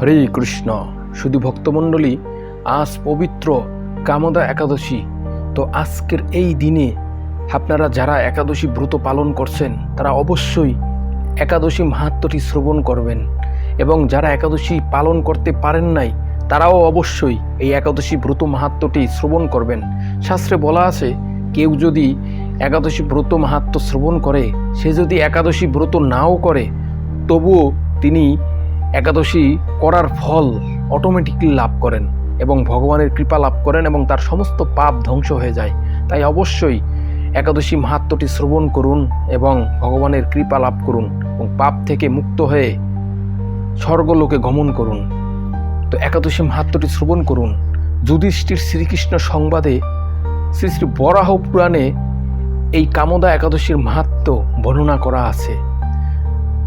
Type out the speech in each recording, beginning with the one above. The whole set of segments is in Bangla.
হরে কৃষ্ণ। শুধু ভক্তমণ্ডলী, আজ পবিত্র কামদা একাদশী। তো আজকের এই দিনে আপনারা যারা একাদশী ব্রত পালন করছেন, তারা অবশ্যই একাদশী মাহাত্মটি শ্রবণ করবেন। এবং যারা একাদশী পালন করতে পারেন নাই, তারাও অবশ্যই এই একাদশী ব্রত মাহাত্মটি শ্রবণ করবেন। শাস্ত্রে বলা আছে, কেউ যদি একাদশী ব্রত মাহাত্ম শ্রবণ করে, সে যদি একাদশী ব্রত নাও করে, তবুও তিনি একাদশী করার ফল অটোমেটিকলি লাভ করেন এবং ভগবানের কৃপা লাভ করেন এবং তার সমস্ত পাপ ধ্বংস হয়ে যায়। তাই অবশ্যই একাদশী মাহাত্মটি শ্রবণ করুন এবং ভগবানের কৃপা লাভ করুন এবং পাপ থেকে মুক্ত হয়ে স্বর্গলোকে গমন করুন। তো একাদশী মাহাত্মটি শ্রবণ করুন। যুধিষ্ঠির শ্রীকৃষ্ণ সংবাদে শ্রী শ্রী বরাহ পুরাণে এই কামদা একাদশীর মাহাত্ম বর্ণনা করা আছে।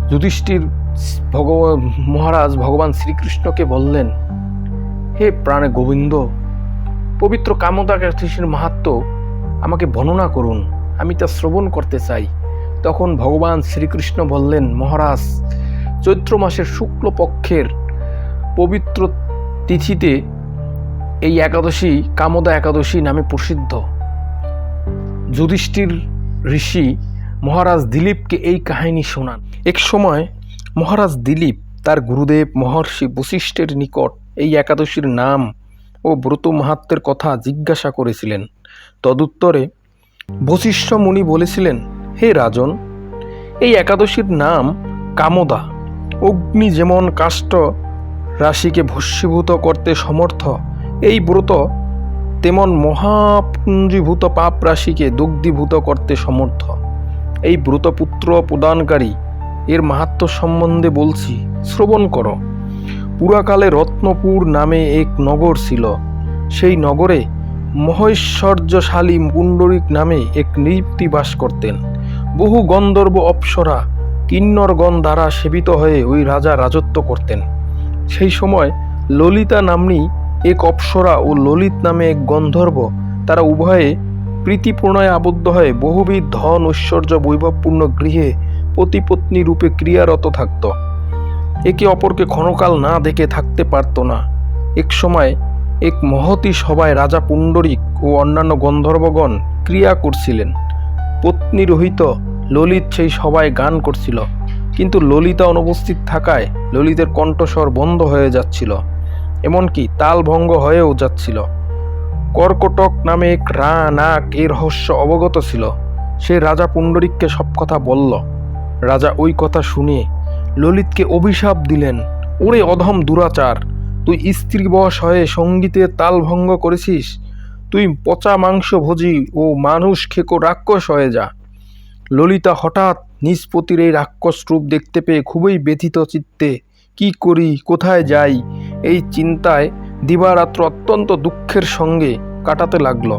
যুধিষ্ঠির ভগবান, মহারাজ ভগবান শ্রীকৃষ্ণকে বললেন, হে প্রাণে গোবিন্দ, পবিত্র কামদা একাদশীর মাহাত্ম আমাকে বর্ণনা করুন, আমি তা শ্রবণ করতে চাই। তখন ভগবান শ্রীকৃষ্ণ বললেন, মহারাজ, চৈত্র মাসের শুক্লপক্ষের পবিত্র তিথিতে এই একাদশী কামদা একাদশী নামে প্রসিদ্ধ। যুধিষ্ঠির ঋষি মহারাজ দিলীপকে এই কাহিনী শোনান। এক সময় মহারাজ দিলীপ, তার গুরুদেব মহর্ষি বশিষ্ঠের নিকট এই একাদশীর নাম ও ব্রত মাহাত্মের কথা জিজ্ঞাসা করেছিলেন। তদুত্তরে বশিষ্ঠ মুনি বলেছিলেন, হে রাজন, এই একাদশীর নাম কামদা। অগ্নি যেমন কাষ্ঠ রাশিকে ভস্মীভূত করতে সমর্থ, এই ব্রত তেমন মহাপুঞ্জীভূত পাপ রাশিকে দগ্ধীভূত করতে সমর্থ। এই ব্রতপুত্র প্রদানকারী এর মাহাত্ম সম্বন্ধে বলছি, শ্রবণ করো। পুরাকালে রত্নপুর নামে এক নগর ছিল। সেই নগরে মহৈশ্বর্যশালী পুণ্ডরিক নামে এক নৃপতি বাস করতেন। বহু গন্ধর্ব অপ্সরা কিন্নরগণ দ্বারা সেবিত হয়ে ওই রাজা রাজত্ব করতেন। সেই সময় ললিতা নাম্নী এক অপ্সরা ও ললিত নামে এক গন্ধর্ব, তারা উভয়ে প্রীতি প্রণয়ে আবদ্ধ হয়ে বহুবিধ ধন ঐশ্বর্য বৈভবপূর্ণ গৃহে পতিপত্নী রূপে ক্রিয়ারত থাকত। একে অপরকে ক্ষণকাল না দেখে থাকতে পারত না। এক সময় এক মহতি সভায় রাজা পুণ্ডরিক ও অন্যান্য গন্ধর্বগণ ক্রিয়া করছিলেন। পত্নী রহিত ললিত সেই সভায় গান করছিল। কিন্তু ললিতা অনুপস্থিত থাকায় ললিতের কণ্ঠস্বর বন্ধ হয়ে যাচ্ছিল, এমনকি তাল ভঙ্গ হয়েও যাচ্ছিল। কর্কটক নামে এক রা নাক এর রহস্য অবগত ছিল। সে রাজা পুণ্ডরিককে সব কথা বলল। রাজা ওই কথা শুনে ললিতকে অভিশাপ দিলেন, ওরে অধম দুরাচার, তুই স্ত্রী বশ হয়ে সঙ্গীতের তাল ভঙ্গ করেছিস, তুই পচা মাংস ভোজি ও মানুষ খেকো রাক্ষস হয়ে যা। ললিতা হঠাৎ নিষ্পতির এই রাক্ষস রূপ দেখতে পেয়ে খুবই ব্যথিত চিত্তে, কি করি, কোথায় যাই? এই চিন্তায় দিবারাত্র অত্যন্ত দুঃখের সঙ্গে কাটাতে লাগল।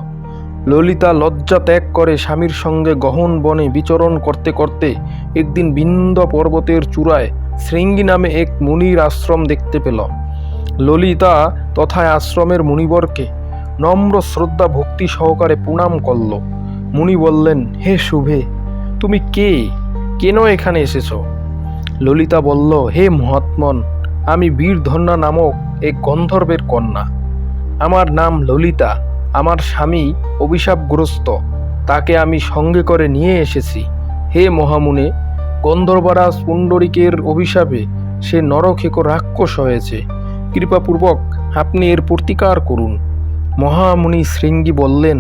ললিতা লজ্জা ত্যাগ করে স্বামীর সঙ্গে গহন বনে বিচরণ করতে করতে একদিন বিন্দ পর্বতের চূড়ায় শৃঙ্গি নামে এক মুনির আশ্রম দেখতে পেল। ললিতা তথায় আশ্রমের মুনিবরকে নম্র শ্রদ্ধা ভক্তি সহকারে প্রণাম করল। মুনি বললেন, হে শুভে, তুমি কে? কেন এখানে এসেছ? ললিতা বলল, হে মহাত্মন, আমি বীরধন্যা নামক এক গন্ধর্বের কন্যা। আমার নাম ললিতা। আমার স্বামী অভিশাপগ্রস্ত, তাকে আমি সঙ্গে করে নিয়ে এসেছি। হে মহামুনে, গন্ধর্বরাজ পুণ্ডরিকের অভিশাপে সে নরখেকো রাক্ষস হয়েছে। কৃপাপূর্বক আপনি এর প্রতিকার করুন। মহামুনি শৃঙ্গি বললেন,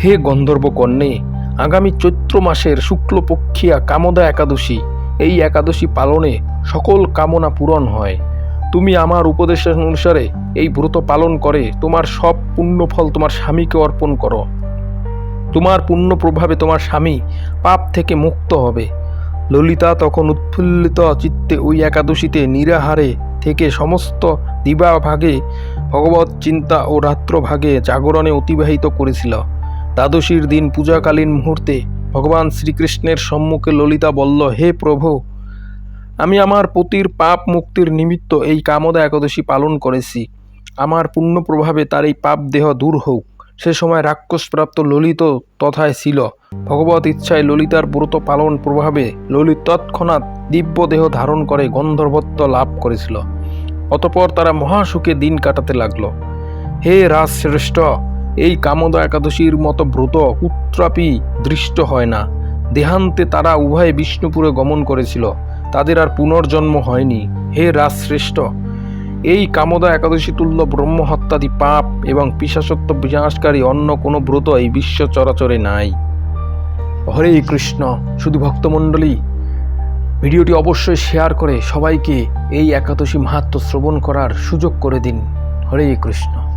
হে গন্ধর্ব কন্যে আগামী চৈত্র মাসের শুক্লপক্ষিয়া কামদা একাদশী, এই একাদশী পালনে সকল কামনা পূরণ হয়। তুমি আমার উপদেশ অনুসারে এই ব্রত পালন করে তোমার সব পুণ্যফল তোমার স্বামীকে অর্পণ করো। তোমার পুণ্য প্রভাবে তোমার স্বামী পাপ থেকে মুক্ত হবে। ললিতা তখন উৎফুল্লিত চিত্তে ওই একাদশীতে নিরাহারে থেকে সমস্ত দিবাভাগে, ভগবত চিন্তা ও রাত্রভাগে জাগরণে অতিবাহিত করেছিল। দ্বাদশীর দিন পূজাকালীন মুহূর্তে ভগবান শ্রীকৃষ্ণের সম্মুখে ললিতা বলল, হে প্রভু আমি আমার পতির পাপ মুক্তির নিমিত্ত এই কামদা একাদশী পালন করেছি। আমার পুণ্য প্রভাবে তার এই পাপ দেহ দূর হোক। সে সময় রাক্ষসপ্রাপ্ত ললিত তথায় ছিল। ভগবত ইচ্ছায় ললিতার ব্রত পালন প্রভাবে ললিত তৎক্ষণাৎ দিব্য দেহ ধারণ করে গন্ধর্বত্ব লাভ করেছিল। অতপর তারা মহাসুখে দিন কাটাতে লাগল। হে রাজশ্রেষ্ঠ, এই কামদা একাদশীর মতো ব্রত উত্রাপি দৃষ্ট হয় না। দেহান্তে তারা উভয়ে বিষ্ণুপুরে গমন করেছিল। তাদের আর পুনর্জন্ম হয়নি। হে রাজশ্রেষ্ঠ, এই কামদা একাদশী তুল্য ব্রহ্মহত্যাদি পাপ এবং পিশাসত্ব বিনাশকারী অন্য কোনো ব্রত এই বিশ্ব চরাচরে নাই। হরে কৃষ্ণ, শুধু ভক্তমণ্ডলী, ভিডিওটি অবশ্যই শেয়ার করে সবাইকে এই একাদশী মাহাত্ম শ্রবণ করার সুযোগ করে দিন। হরে কৃষ্ণ।